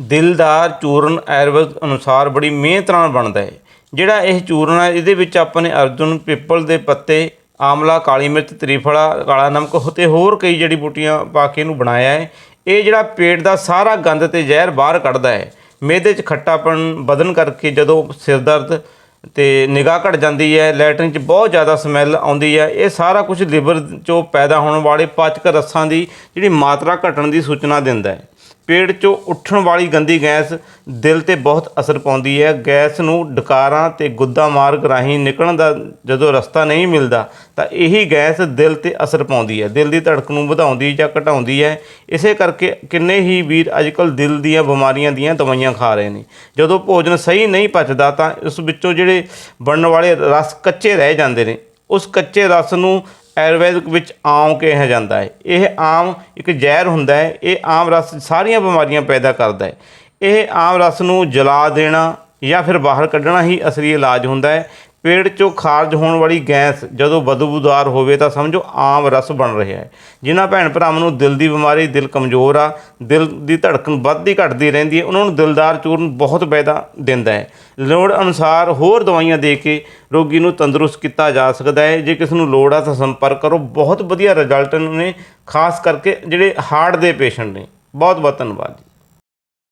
ਦਿਲਦਾਰ ਚੂਰਨ ਆਯੁਰਵੇਦ ਅਨੁਸਾਰ ਬੜੀ ਮਿਹਨਤ ਨਾਲ ਬਣਦਾ ਹੈ। ਜਿਹੜਾ ਇਹ ਚੂਰਨ ਹੈ, ਇਹਦੇ ਵਿੱਚ ਆਪਾਂ ਨੇ ਅਰਜੁਨ ਪਿੱਪਲ ਦੇ ਪੱਤੇ, ਆਮਲਾ, ਕਾਲੀ ਮਿਰਚ, ਤ੍ਰਿਫਲਾ, ਕਾਲਾ ਨਮਕ ਤੇ ਹੋਰ ਕਈ ਜੜੀ ਬੂਟੀਆਂ ਪਾ ਕੇ ਇਹਨੂੰ ਬਣਾਇਆ ਹੈ। ਇਹ ਜਿਹੜਾ ਪੇਟ ਦਾ ਸਾਰਾ ਗੰਦ ਤੇ ਜ਼ਹਿਰ ਬਾਹਰ ਕੱਢਦਾ ਹੈ। ਮਿਹਦੇ 'ਚ ਖੱਟਾਪਣ ਵਧਣ ਕਰਕੇ ਜਦੋਂ ਸਿਰ ਦਰਦ ਤੇ ਨਿਗਾਹ ਘਟ ਜਾਂਦੀ ਹੈ, ਲੈਟਰਿਨ 'ਚ ਬਹੁਤ ਜ਼ਿਆਦਾ ਸਮੈਲ ਆਉਂਦੀ ਹੈ, ਇਹ ਸਾਰਾ ਕੁਝ ਲਿਵਰ 'ਚੋਂ ਪੈਦਾ ਹੋਣ ਵਾਲੇ ਪਾਚਕ ਰਸਾਂ ਦੀ ਜਿਹੜੀ ਮਾਤਰਾ ਘਟਣ ਦੀ ਸੂਚਨਾ ਦਿੰਦਾ ਹੈ। ਪੇਟ 'ਚੋਂ ਉੱਠਣ ਵਾਲੀ ਗੰਦੀ ਗੈਸ ਦਿਲ ਤੇ ਬਹੁਤ ਅਸਰ ਪਾਉਂਦੀ ਹੈ। ਗੈਸ ਨੂੰ ਡਕਾਰਾਂ ਤੇ ਗੁੱਦਾ ਮਾਰਗ ਰਾਹੀਂ ਨਿਕਲਣ ਦਾ ਜਦੋਂ ਰਸਤਾ ਨਹੀਂ ਮਿਲਦਾ, ਤਾਂ ਇਹੀ ਗੈਸ ਦਿਲ ਤੇ ਅਸਰ ਪਾਉਂਦੀ ਹੈ। ਦਿਲ ਦੀ ਧੜਕਣ ਨੂੰ ਵਧਾਉਂਦੀ ਜਾਂ ਘਟਾਉਂਦੀ ਹੈ। ਇਸੇ ਕਰਕੇ ਕਿੰਨੇ ਹੀ ਵੀਰ ਅੱਜਕੱਲ ਦਿਲ ਦੀਆਂ ਬਿਮਾਰੀਆਂ ਦੀਆਂ ਦਵਾਈਆਂ ਖਾ ਰਹੇ ਨੇ। ਜਦੋਂ ਭੋਜਨ ਸਹੀ ਨਹੀਂ ਪਚਦਾ, ਤਾਂ ਉਸ ਵਿੱਚੋਂ ਜਿਹੜੇ ਬਣਨ ਵਾਲੇ ਰਸ ਕੱਚੇ ਰਹਿ ਜਾਂਦੇ ਨੇ। ਉਸ ਕੱਚੇ ਰਸ ਨੂੰ ਆਯੁਰਵੈਦਿਕ ਵਿੱਚ ਆਮ ਕਿਹਾ ਜਾਂਦਾ ਹੈ। ਇਹ ਆਮ ਇੱਕ ਜ਼ਹਿਰ ਹੁੰਦਾ ਹੈ। ਇਹ ਆਮ ਰਸ ਸਾਰੀਆਂ ਬਿਮਾਰੀਆਂ ਪੈਦਾ ਕਰਦਾ ਹੈ। ਇਹ ਆਮ ਰਸ ਨੂੰ ਜਲਾ ਦੇਣਾ ਜਾਂ ਫਿਰ ਬਾਹਰ ਕੱਢਣਾ ਹੀ ਅਸਲੀ ਇਲਾਜ ਹੁੰਦਾ ਹੈ। ਪੇਟ 'ਚੋਂ ਖਾਰਜ ਹੋਣ ਵਾਲੀ ਗੈਸ ਜਦੋਂ ਬਦਬੂਦਾਰ ਹੋਵੇ ਤਾਂ ਸਮਝੋ ਆਮ ਰਸ ਬਣ ਰਿਹਾ ਹੈ। ਜਿਨ੍ਹਾਂ ਭੈਣ ਭਰਾਵਾਂ ਨੂੰ ਦਿਲ ਦੀ ਬਿਮਾਰੀ, ਦਿਲ ਕਮਜ਼ੋਰ ਆ, ਦਿਲ ਦੀ ਧੜਕਣ ਵੱਧਦੀ ਘਟਦੀ ਰਹਿੰਦੀ ਹੈ, ਉਹਨਾਂ ਨੂੰ ਦਿਲਦਾਰ ਚੂਰਨ ਬਹੁਤ ਫਾਇਦਾ ਦਿੰਦਾ ਹੈ। ਲੋੜ ਅਨੁਸਾਰ ਹੋਰ ਦਵਾਈਆਂ ਦੇ ਕੇ ਰੋਗੀ ਨੂੰ ਤੰਦਰੁਸਤ ਕੀਤਾ ਜਾ ਸਕਦਾ ਹੈ। ਜੇ ਕਿਸ ਨੂੰ ਲੋੜ ਆ ਤਾਂ ਸੰਪਰਕ ਕਰੋ। ਬਹੁਤ ਵਧੀਆ ਰਿਜ਼ਲਟ ਨੇ, ਖਾਸ ਕਰਕੇ ਜਿਹੜੇ ਹਾਰਟ ਦੇ ਪੇਸ਼ੈਂਟ ਨੇ। ਬਹੁਤ ਬਹੁਤ ਧੰਨਵਾਦ ਜੀ।